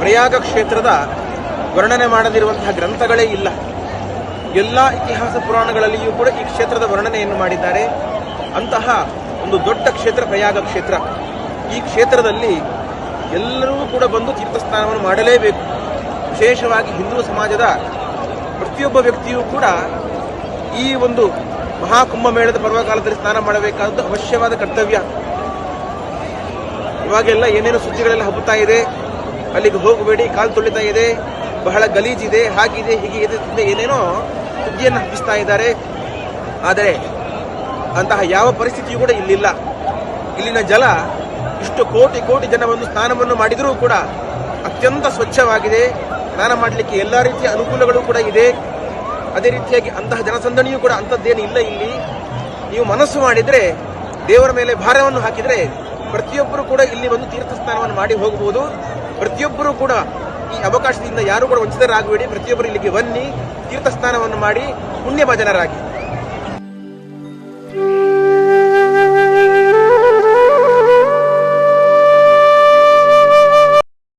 ಪ್ರಯಾಗ ಕ್ಷೇತ್ರದ ವರ್ಣನೆ ಮಾಡದಿರುವಂತಹ ಗ್ರಂಥಗಳೇ ಇಲ್ಲ. ಎಲ್ಲ ಇತಿಹಾಸ ಪುರಾಣಗಳಲ್ಲಿಯೂ ಕೂಡ ಈ ಕ್ಷೇತ್ರದ ವರ್ಣನೆಯನ್ನು ಮಾಡಿದ್ದಾರೆ. ಅಂತಹ ಒಂದು ದೊಡ್ಡ ಕ್ಷೇತ್ರ ಪ್ರಯಾಗ ಕ್ಷೇತ್ರ. ಈ ಕ್ಷೇತ್ರದಲ್ಲಿ ಎಲ್ಲರೂ ಕೂಡ ಬಂದು ತೀರ್ಥಸ್ನಾನವನ್ನು ಮಾಡಲೇಬೇಕು. ವಿಶೇಷವಾಗಿ ಹಿಂದೂ ಸಮಾಜದ ಪ್ರತಿಯೊಬ್ಬ ವ್ಯಕ್ತಿಯೂ ಕೂಡ ಈ ಒಂದು ಮಹಾಕುಂಭಮೇಳದ ಪರ್ವಕಾಲದಲ್ಲಿ ಸ್ನಾನ ಮಾಡಬೇಕಾದದ್ದು ಅವಶ್ಯವಾದ ಕರ್ತವ್ಯ. ಇವಾಗೆಲ್ಲ ಏನೇನು ಸುದ್ದಿಗಳೆಲ್ಲ ಹಬ್ಬುತ್ತಾ ಇದೆ. ಅಲ್ಲಿಗೆ ಹೋಗಬೇಡಿ, ಕಾಲು ತುಳಿತಾ ಇದೆ, ಬಹಳ ಗಲೀಜಿದೆ ಹಾಗಿದೆ, ಹೀಗೆ ಇದೆ ಏನೇನೋ ಸುದ್ದಿಯನ್ನು ಹಬ್ಬಿಸ್ತಾ ಇದ್ದಾರೆ. ಆದರೆ ಅಂತಹ ಯಾವ ಪರಿಸ್ಥಿತಿಯೂ ಕೂಡ ಇಲ್ಲಿಲ್ಲ. ಇಲ್ಲಿನ ಜಲ ಇಷ್ಟು ಕೋಟಿ ಕೋಟಿ ಜನ ಒಂದು ಸ್ನಾನವನ್ನು ಮಾಡಿದರೂ ಕೂಡ ಅತ್ಯಂತ ಸ್ವಚ್ಛವಾಗಿದೆ. ಸ್ನಾನ ಮಾಡಲಿಕ್ಕೆ ಎಲ್ಲ ರೀತಿಯ ಅನುಕೂಲಗಳು ಕೂಡ ಇದೆ. ಅದೇ ರೀತಿಯಾಗಿ ಅಂತಹ ಜನಸಂದಣಿಯೂ ಕೂಡ ಅಂಥದ್ದೇನು ಇಲ್ಲ ಇಲ್ಲಿ. ನೀವು ಮನಸ್ಸು ಮಾಡಿದರೆ, ದೇವರ ಮೇಲೆ ಭಾರವನ್ನು ಹಾಕಿದರೆ ಪ್ರತಿಯೊಬ್ಬರು ಕೂಡ ಇಲ್ಲಿ ಒಂದು ತೀರ್ಥ ಸ್ನಾನವನ್ನು ಮಾಡಿ ಹೋಗಬಹುದು. ಪ್ರತಿಯೊಬ್ಬರು ಕೂಡ ಈ ಅವಕಾಶದಿಂದ ಯಾರು ಕೂಡ ವಂಚಿತರಾಗಬೇಡಿ. ಪ್ರತಿಯೊಬ್ಬರು ಇಲ್ಲಿಗೆ ಬನ್ನಿ, ತೀರ್ಥ ಸ್ನಾನವನ್ನು ಮಾಡಿ ಪುಣ್ಯ ಭಜನರಾಗಿ